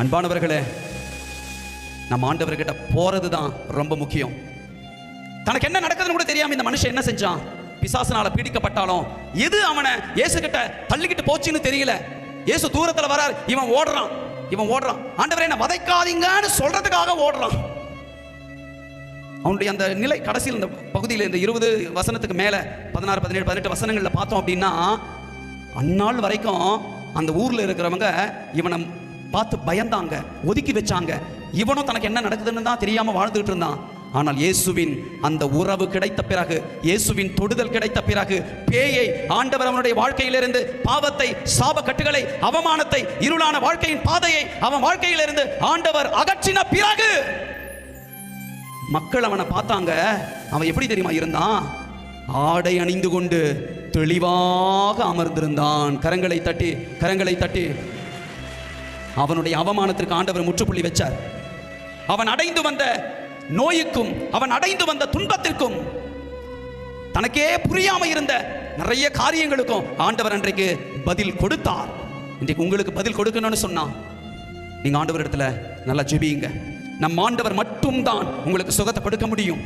அன்பானவர்களே நம்ம ஆண்டவர்கிட்ட போறது தான் ரொம்ப முக்கியம். தனக்கு என்ன நடக்குதுன்னு கூட தெரியாம இந்த மனுஷன் என்ன செஞ்சான்? பிசாசனால பீடிக்கப்பட்டாலும் எது அவனை இயேசு கிட்ட தள்ளிக்கிட்டு போச்சுன்னு தெரியல. இயேசு தூரத்துல வரார் இவன் ஓடுறான் இவன் ஓடுறான். ஆண்டவரை என்ன வதைக்காதீங்கன்னு சொல்றதுக்காக ஓடுறான். அவனுடைய அந்த நிலை கடைசியில் இந்த பகுதியில் இந்த இருபது வசனத்துக்கு மேலே பதினாறு பதினேழு பதினெட்டு வசனங்களில் பார்த்தோம் அப்படின்னா அந்நாள் வரைக்கும் அந்த ஊரில் இருக்கிறவங்க இவனை பார்த்து பயந்தாங்க ஒதுக்கி வச்சாங்க. இவனும் தனக்கு என்ன நடக்குதுன்னு தான் தெரியாமல் வாழ்ந்துகிட்டு இருந்தான். ஆனால் இயேசுவின் அந்த உறவு கிடைத்த பிறகு இயேசுவின் தொடுதல் கிடைத்த பிறகு பேயை ஆண்டவர் அவனுடைய வாழ்க்கையிலிருந்து பாவத்தை சாப கட்டுகளை அவமானத்தை இருளான வாழ்க்கையின் பாதையை அவன் வாழ்க்கையிலிருந்து ஆண்டவர் அகற்றின பிறகு மக்கள் அவனை பார்த்தாங்க. அவன் எப்படி தெரியுமா இருந்தான்? ஆடை அணிந்து கொண்டு தெளிவாக அமர்ந்திருந்தான். கரங்களை தட்டி கரங்களை தட்டி அவனுடைய அவமானத்திற்கு ஆண்டவர் முற்றுப்புள்ளி வச்சார். அவன் அடைந்து வந்த நோய்க்கும் அவன் அடைந்து வந்த துன்பத்திற்கும் தனக்கே புரியாம இருந்த நிறைய காரியங்களுக்கும் ஆண்டவர் அன்றைக்கு பதில் கொடுத்தார். இன்றைக்கு உங்களுக்கு பதில் கொடுக்கணும்னு சொன்னான் நீங்க ஆண்டவர் இடத்துல நல்லா ஜெபியுங்க. நம் ஆண்டவர் மட்டும்தான் உங்களுக்கு சுகத்தை கொடுக்க முடியும்.